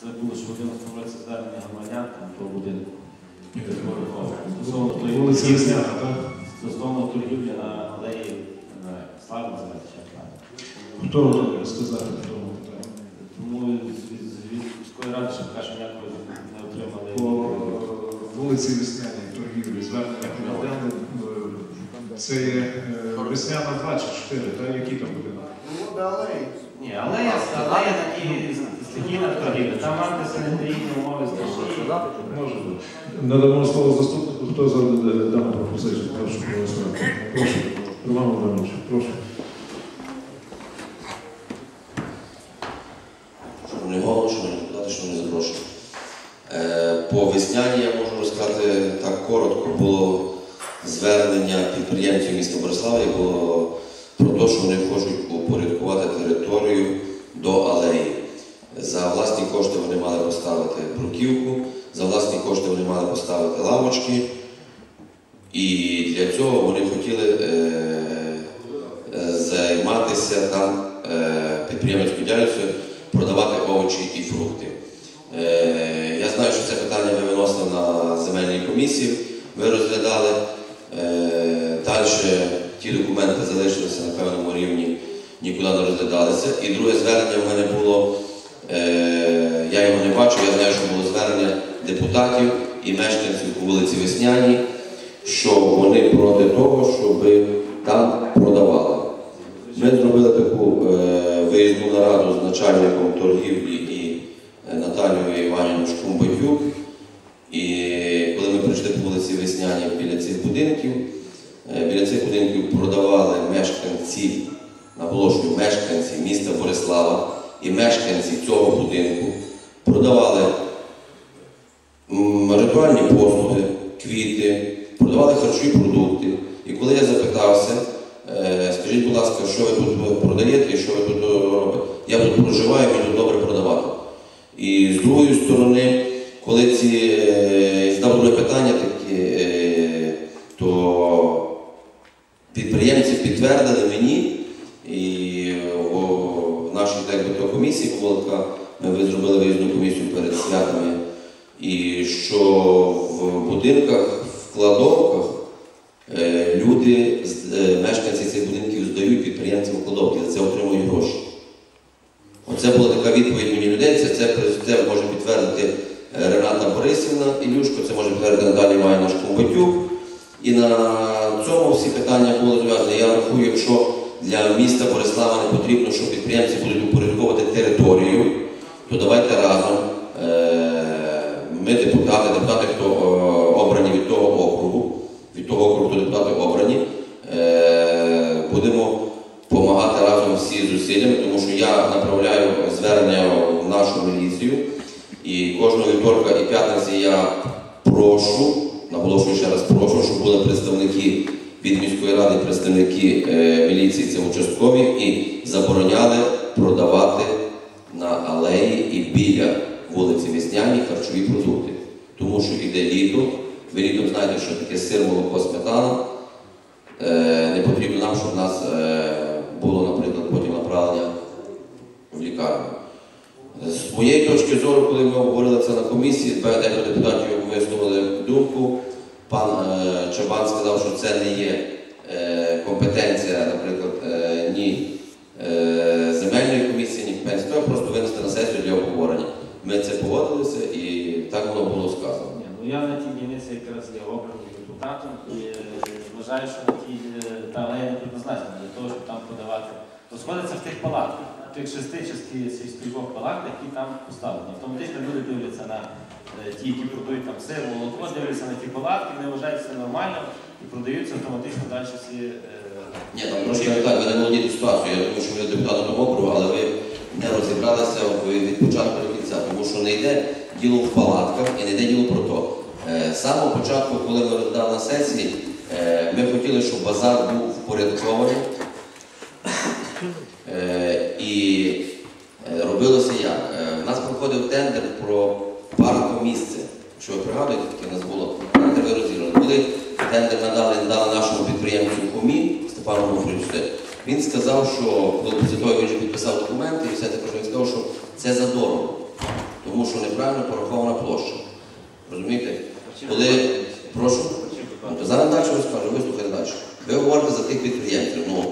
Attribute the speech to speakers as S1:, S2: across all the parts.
S1: Це було в 11 році звернення громадян там до будинку. Стосовно торгівлі- Стосовно торгівлі на алеї знаю, Слави називається.
S2: Хто готовий розказати в тому питанні?
S1: Тому з міської ради поки що ніякого не отримали.
S2: По вулиці Весняній торгівлі звернення громадян. Це є е, Весняна 2 чи 4, так? Які там будинок?
S3: Ну, далі.
S1: Ні, алея, алея такі стихійна торгівля. Там антисанітарійні умови страшні.
S2: Може бути. Надамо слово заступнику, хто за дану пропозицію. Прошу голосувати. Прошу. Роман Іванович, прошу.
S4: Шановний голово, шановні депутати, шановні запрошені. Е, По весняні я можу розказати так коротко. Було звернення підприємців міста Борислава було про те, що вони хочуть упорядкувати територію до алеї. За власні кошти вони мали поставити бруківку, за власні кошти вони мали поставити лавочки. І для цього вони хотіли е, е, займатися там е, підприємницькою діяльністю, продавати овочі і фрукти. Я знаю, що це питання ви виносили на земельній комісії, ви розглядали. Далі ті документи залишилися на певному рівні, нікуди не розглядалися. І друге звернення в мене було, е, я його не бачив, я знаю, що було звернення депутатів і мешканців по вулиці Весняній, що вони проти того, щоб там продавали. Ми зробили таку е, виїзну нараду з начальником торгівлі і е, Наталією Іванівною Шкумбатюк. І коли ми прийшли по вулиці Весняні біля цих будинків, біля цих будинків продавали мешканці, наголошую, мешканці міста Борислава і мешканці цього будинку продавали ритуальні послуги, квіти, продавали харчові продукти. І коли я запитався, е, скажіть, будь ласка, що ви тут продаєте і що ви тут робите? Я тут проживаю, мені тут добре продавати. І з другої сторони, коли ці е, друге питання такі, е, то підприємці підтвердили мені, і о, в нашій так би, то комісії була така, ми зробили виїзну комісію перед святами, і що в будинках, в кладовках е, люди, е, мешканці цих будинків здають підприємцям кладовки, за це отримують гроші. Оце була така відповідь мені людей. Це, це, це може підтвердити е, Рената Борисівна Ілюшко, це може підтвердити Наталія Іванівна Шкумбатюк. І на цьому всі питання були зв'язані. Я рахую, якщо для міста Борислава не потрібно, що підприємці будуть упорядковувати територію, то давайте разом. е, Ми депутати, депутати, хто е, обрані від того округу, від того округу, хто депутати обрані, е, будемо допомагати разом всі зусиллями, тому що я направляю звернення в нашу міліцію. І кожного вівторка і п'ятниці я прошу, наголошую ще раз прошу, щоб були представники від міської ради, представники е, міліції, це участкові, і забороняли продавати на алеї і біля вулиці Весняні харчові продукти. Тому що іде літо, ви літом знаєте, що таке сир, молоко, сметана. Е, не потрібно нам, щоб в нас е, було, наприклад, потім направлення в лікарню. З моєї точки зору, коли ми обговорили це на комісії, декілька депутатів висловили думку. Пан е, Чабан сказав, що це не є е, компетенція, наприклад, е, ні земельної комісії, ні компетенції. Треба просто винести на сесію для обговорення. Ми це погодилися і так воно було сказано.
S1: Ну я на тій дільниці якраз є окремим депутатом і вважаю, що на тій та алея не предназначена для того, щоб там подавати. То в тих палатках, в тих шести чи сті- палатках, які там поставлені. Автоматично люди дивляться на е, ті, які продають там сир, молоко, дивляться на ті палатки, вони вважають це нормально і продаються автоматично далі всі. е,
S4: Ні, там трошки не так, ви не володієте ситуацією. Я думаю, що ви депутатом округу, але ви не розібралися від початку до кінця, тому що не йде діло в палатках і не йде діло про то. Е, З самого початку, коли ми розглядали на сесії, ми хотіли, щоб базар був впорядкований. Е, І е, робилося як? Е, У нас проходив тендер про паркомісце. Що ви пригадуєте, таке у нас було тендер ви. Коли тендер надали, надали нашому підприємцю Хомі Степану Гуфричу, він сказав, що коли після того він вже підписав документи і все таке, що він сказав, що це задорого. тому що неправильно порахована площа. Розумієте? Коли прошу, Ну, зараз далі розкажу, вислухайте далі. Ви говорите за тих підприємців. Ну,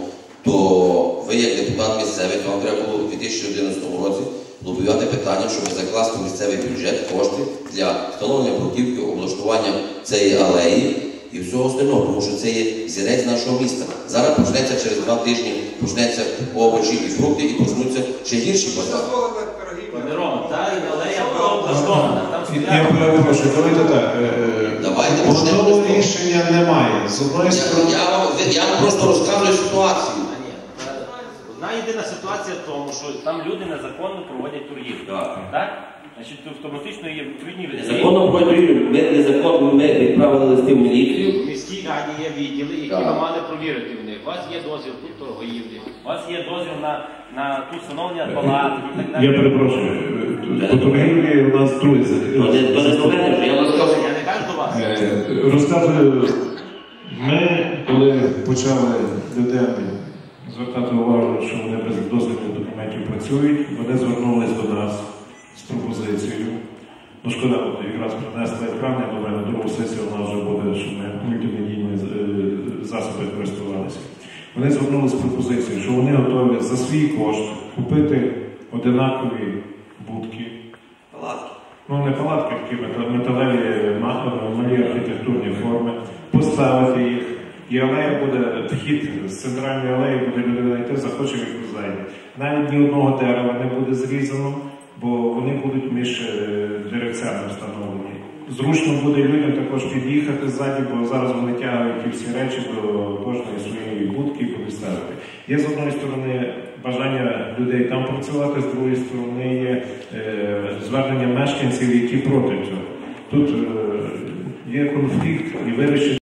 S4: то ви як депутат місцевий, то вам треба було у 2011 році лобіювати питання, щоб закласти в місцевий бюджет кошти для встановлення бруківки, облаштування цієї алеї і всього остального, тому що це є зірець нашого міста. Зараз почнеться через два тижні, почнеться овочі і фрукти, і почнуться ще гірші поставки.
S1: Пане Рома, та алея була облаштована,
S2: Я перепрошую, давайте так. е, е,
S4: Давайте
S2: Одного
S4: почнемо.
S2: рішення немає. З одної
S4: Я,
S2: сторони.
S4: я, вам, я вам просто розказую ситуацію.
S1: А, ні, та- Одна єдина ситуація в тому, що там люди незаконно проводять торгівлю.
S4: Так.
S1: Так? Значить, автоматично є відповідні
S3: Законом про торгівлю ми незаконно ми відправили листи в міліцію.
S1: В міській раді є відділи, які
S4: Так.
S1: ви мали провірити в них. У вас є дозвіл тут торгівлі, у вас є дозвіл на, на тут встановлення палаток і так далі.
S5: Я перепрошую, по торгівлі у нас друзі.
S3: То не, до мене вже, я вам скажу.
S1: Я не кажу до вас.
S5: Е, Розказую, ми, коли почали людям звертати увагу, що вони без дозвільних документів працюють, вони звернулись до нас з пропозицією. Ну, шкода, якраз принесли екран, я думаю, на другу сесію у нас вже буде, щоб ми мультимедійні е, засоби користувалися. Вони звернулися з пропозицією, що вони готові за свій кошт купити одинакові будки.
S4: Палатки.
S5: Ну, не палатки, такі мета- металеві малі архітектурні форми, поставити їх. І алея буде, вхід з центральної алеї буде людина йти, захоче яку зайде. Навіть ні одного дерева не буде зрізано, бо вони будуть між е, деревцями встановлені. Зручно буде людям також під'їхати ззаді, бо зараз вони тягають ті всі речі до кожної своєї будки і ставити. Є з одної сторони бажання людей там працювати, з другої сторони є е, звернення мешканців, які проти цього. Тут е, є конфлікт і вирішення.